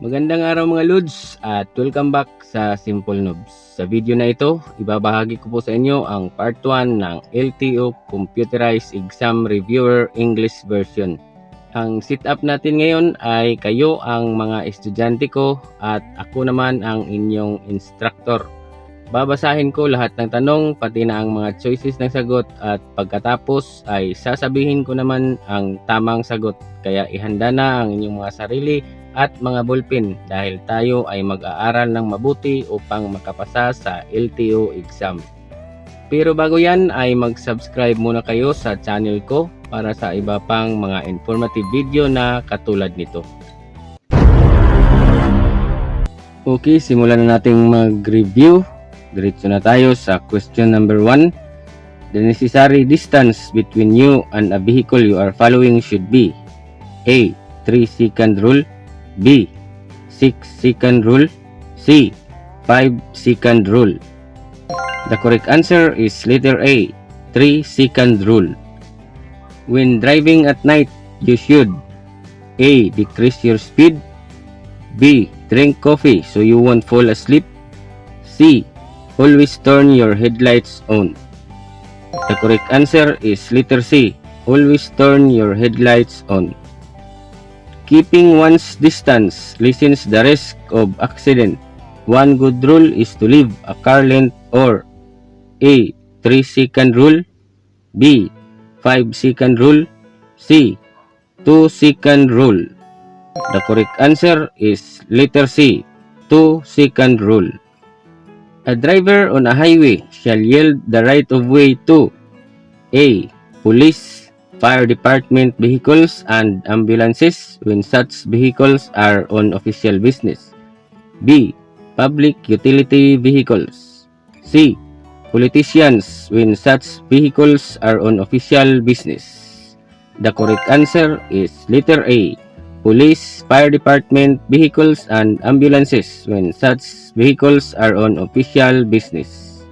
Magandang araw mga Lods at welcome back sa Simple Noobs. Sa video na ito, ibabahagi ko po sa inyo ang part 1 ng LTO Computerized Exam Reviewer English version. Ang setup natin ngayon ay kayo ang mga estudyante ko at ako naman ang inyong instructor. Babasahin ko lahat ng tanong pati na ang mga choices ng sagot at pagkatapos ay sasabihin ko naman ang tamang sagot. Kaya ihanda na ang inyong mga sarili at mga ballpen dahil tayo ay mag-aaral ng mabuti upang makapasa sa LTO exam. Pero bago yan ay mag-subscribe muna kayo sa channel ko para sa iba pang mga informative video na katulad nito. Okay, simulan na nating mag-review. Diretso na tayo sa question number 1. The necessary distance between you and a vehicle you are following should be A. 3 second rule B. 6 second rule C. 5 second rule The correct answer is letter A. 3 second rule When driving at night, you should A. Decrease your speed B. Drink coffee so you won't fall asleep C. Always turn your headlights on The correct answer is letter C. Always turn your headlights on Keeping one's distance lessens the risk of accident. One good rule is to leave a car length or A. 3 second rule B. 5 second rule C. 2 second rule The correct answer is letter C. 2 second rule A driver on a highway shall yield the right of way to A. Police fire department vehicles and ambulances when such vehicles are on official business. B. Public utility vehicles. C. Politicians when such vehicles are on official business. The correct answer is letter A. Police, fire department vehicles and ambulances when such vehicles are on official business.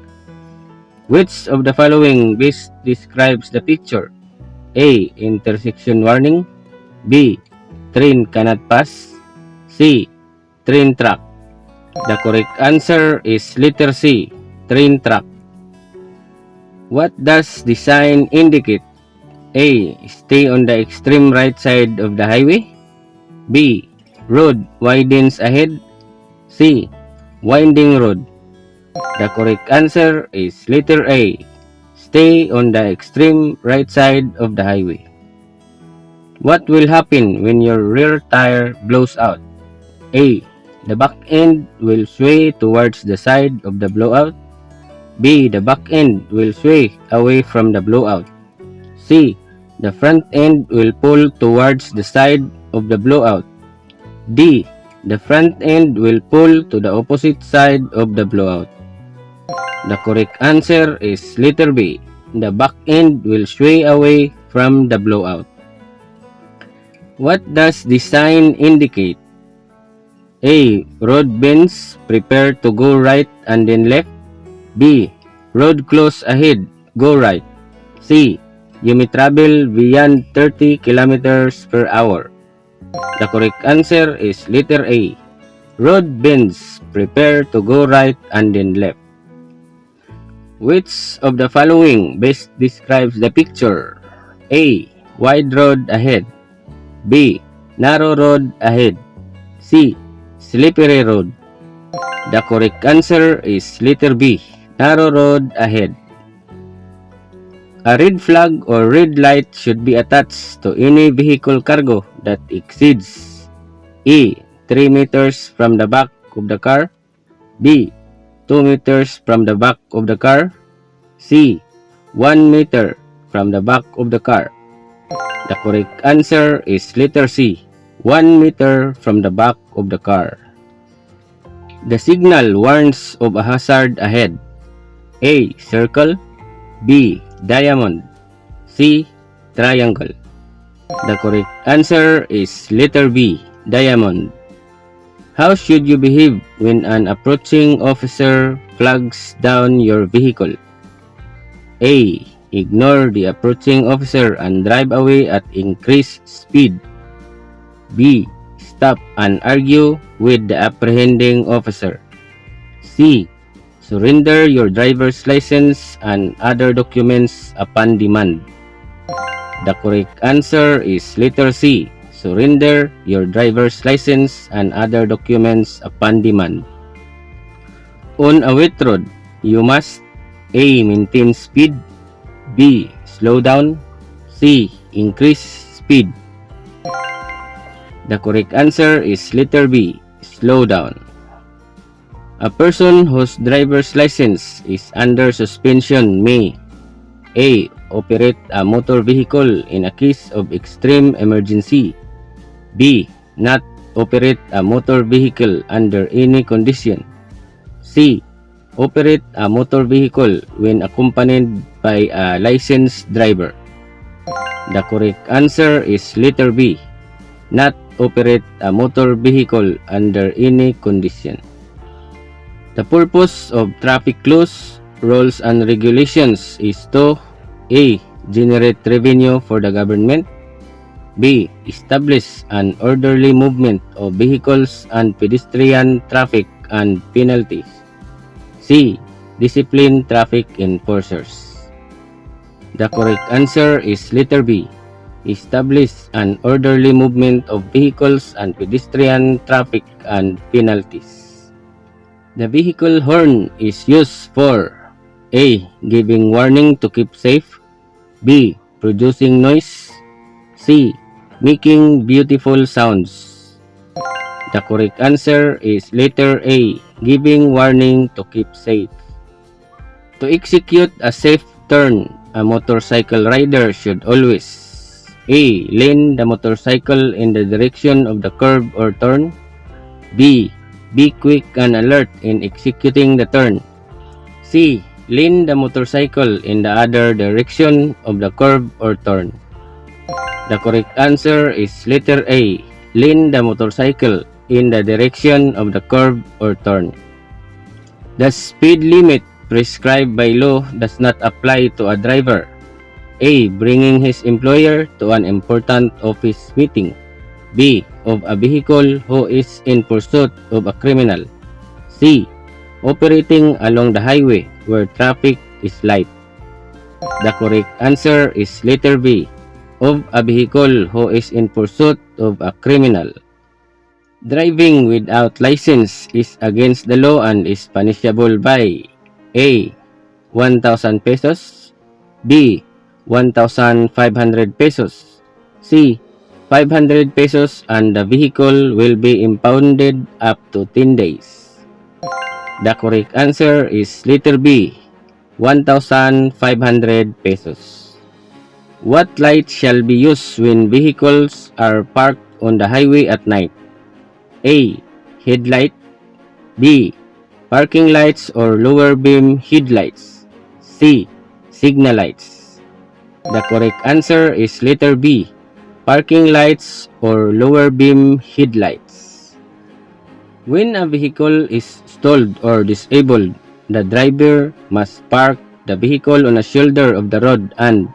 Which of the following best describes the picture? A. Intersection warning B. Train cannot pass C. Train track The correct answer is letter C. Train track What does the sign indicate? A. Stay on the extreme right side of the highway B. Road widens ahead C. Winding road The correct answer is letter A. Stay on the extreme right side of the highway. What will happen when your rear tire blows out? A. The back end will sway towards the side of the blowout. B. The back end will sway away from the blowout. C. The front end will pull towards the side of the blowout. D. The front end will pull to the opposite side of the blowout. The correct answer is letter B. The back end will sway away from the blowout. What does the sign indicate? A. Road bends, prepare to go right and then left. B. Road close ahead, go right. C. You may travel beyond 30 kilometers per hour. The correct answer is letter A. Road bends, prepare to go right and then left. Which of the following best describes the picture? A. Wide road ahead. B. Narrow road ahead. C. Slippery road. The correct answer is letter B. Narrow road ahead. A red flag or red light should be attached to any vehicle cargo that exceeds A. 3 meters from the back of the car. B. 2 meters from the back of the car. C. 1 meter from the back of the car. The correct answer is letter C. 1 meter from the back of the car. The signal warns of a hazard ahead. A. Circle B. Diamond C. Triangle The correct answer is letter B. Diamond How should you behave when an approaching officer flags down your vehicle? A. Ignore the approaching officer and drive away at increased speed. B. stop and argue with the apprehending officer. C. Surrender your driver's license and other documents upon demand. The correct answer is letter C. Surrender your driver's license and other documents upon demand. On a wet road, you must A. Maintain speed B. Slow down C. Increase speed The correct answer is letter B. Slow down. A person whose driver's license is under suspension may A. Operate a motor vehicle in a case of extreme emergency. B. Not operate a motor vehicle under any condition. C. Operate a motor vehicle when accompanied by a licensed driver. The correct answer is letter B. Not operate a motor vehicle under any condition. The purpose of traffic laws, rules, and regulations is to A. Generate revenue for the government. B. Establish an orderly movement of vehicles and pedestrian traffic and penalties. C. Discipline traffic enforcers. The correct answer is letter B. Establish an orderly movement of vehicles and pedestrian traffic and penalties. The vehicle horn is used for A. Giving warning to keep safe. B. Producing noise. C making beautiful sounds. The correct answer is letter A, giving warning to keep safe. To execute a safe turn, a motorcycle rider should always A. Lean the motorcycle in the direction of the curve or turn. B. Be quick and alert in executing the turn. C. Lean the motorcycle in the other direction of the curve or turn. The correct answer is letter A. Lean the motorcycle in the direction of the curve or turn. The speed limit prescribed by law does not apply to a driver. A. Bringing his employer to an important office meeting. B. Of a vehicle who is in pursuit of a criminal. C. Operating along the highway where traffic is light. The correct answer is letter B of a vehicle who is in pursuit of a criminal. Driving without license is against the law and is punishable by A. 1,000 pesos B. 1,500 pesos C. 500 pesos and the vehicle will be impounded up to 10 days. The correct answer is letter B. 1,500 pesos. What light shall be used when vehicles are parked on the highway at night? A. Headlight B. Parking lights or lower beam headlights C. Signal lights The correct answer is letter B. Parking lights or lower beam headlights When a vehicle is stalled or disabled, the driver must park the vehicle on a shoulder of the road and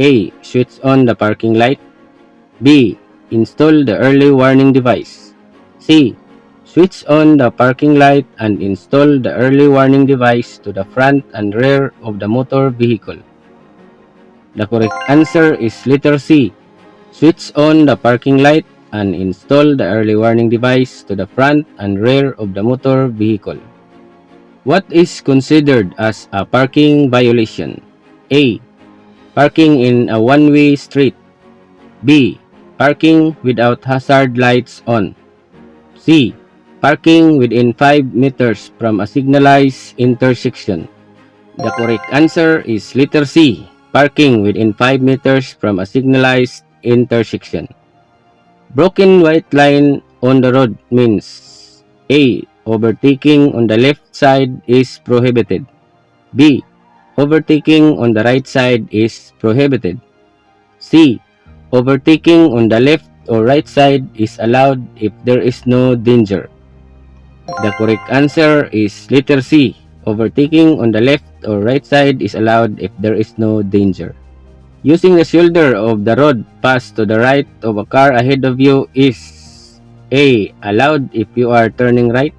A. Switch on the parking light. B. Install the early warning device. C. Switch on the parking light and install the early warning device to the front and rear of the motor vehicle. The correct answer is letter C. Switch on the parking light and install the early warning device to the front and rear of the motor vehicle. What is considered as a parking violation? A. Parking in a one-way street. B. Parking without hazard lights on. C. Parking within 5 meters from a signalized intersection. The correct answer is letter C. Parking within 5 meters from a signalized intersection. Broken white line on the road means A. Overtaking on the left side is prohibited. B. Overtaking on the right side is prohibited. C. Overtaking on the left or right side is allowed if there is no danger. The correct answer is letter C. Overtaking on the left or right side is allowed if there is no danger. Using the shoulder of the road pass to the right of a car ahead of you is A. Allowed if you are turning right.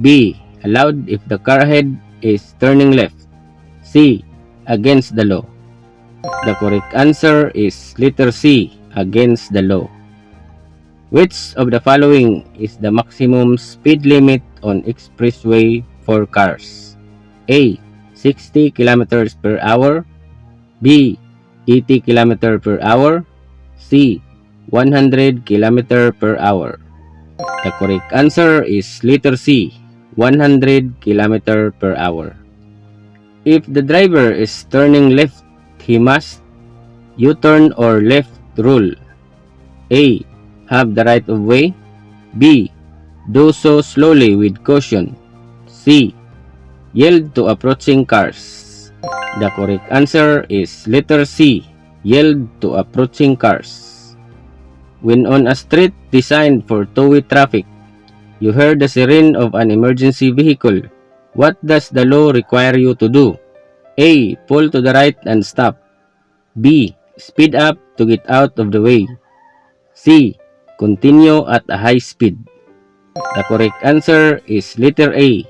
B. Allowed if the car ahead is turning left. C. Against the law. The correct answer is letter C. Against the law. Which of the following is the maximum speed limit on expressway for cars? A. 60 kilometers per hour. B. 80 kilometer per hour. C. 100 kilometer per hour. The correct answer is letter C. 100 kilometer per hour. If the driver is turning left, he must U-turn or left rule. A. Have the right of way. B. Do so slowly with caution. C. Yield to approaching cars. The correct answer is letter C. Yield to approaching cars. When on a street designed for two-way traffic, you hear the siren of an emergency vehicle. What does the law require you to do? A. Pull to the right and stop. B. Speed up to get out of the way. C. Continue at a high speed. The correct answer is letter A.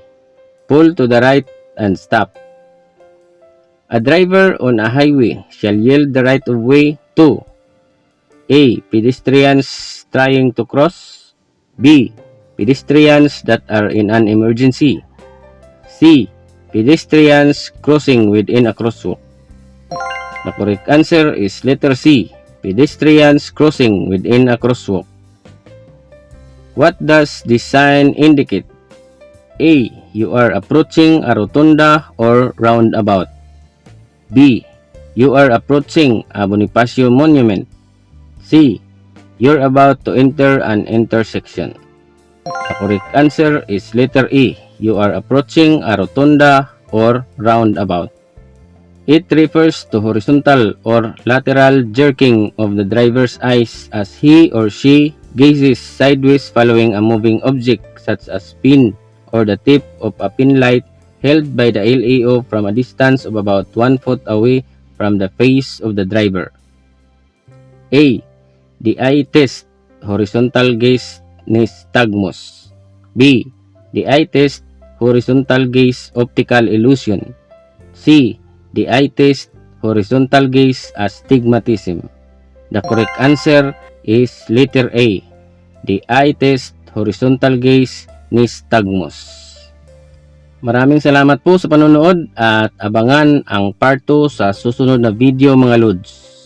Pull to the right and stop. A driver on a highway shall yield the right of way to A. Pedestrians trying to cross. B. Pedestrians that are in an emergency. C. Pedestrians crossing within a crosswalk. The correct answer is letter C. Pedestrians crossing within a crosswalk. What does this sign indicate? A. You are approaching a rotunda or roundabout. B. You are approaching a Bonifacio monument. C. You're about to enter an intersection. The correct answer is letter E. You are approaching a rotunda or roundabout. It refers to horizontal or lateral jerking of the driver's eyes as he or she gazes sideways following a moving object such as pin or the tip of a pin light held by the LEO from a distance of about 1 foot away from the face of the driver. A. The eye test horizontal gaze nystagmus. B. The eye test horizontal gaze optical illusion. C. The eye test horizontal gaze astigmatism. The correct answer is letter A. The eye test horizontal gaze nystagmus. Maraming salamat po sa panonood at abangan ang part 2 sa susunod na video mga Lods.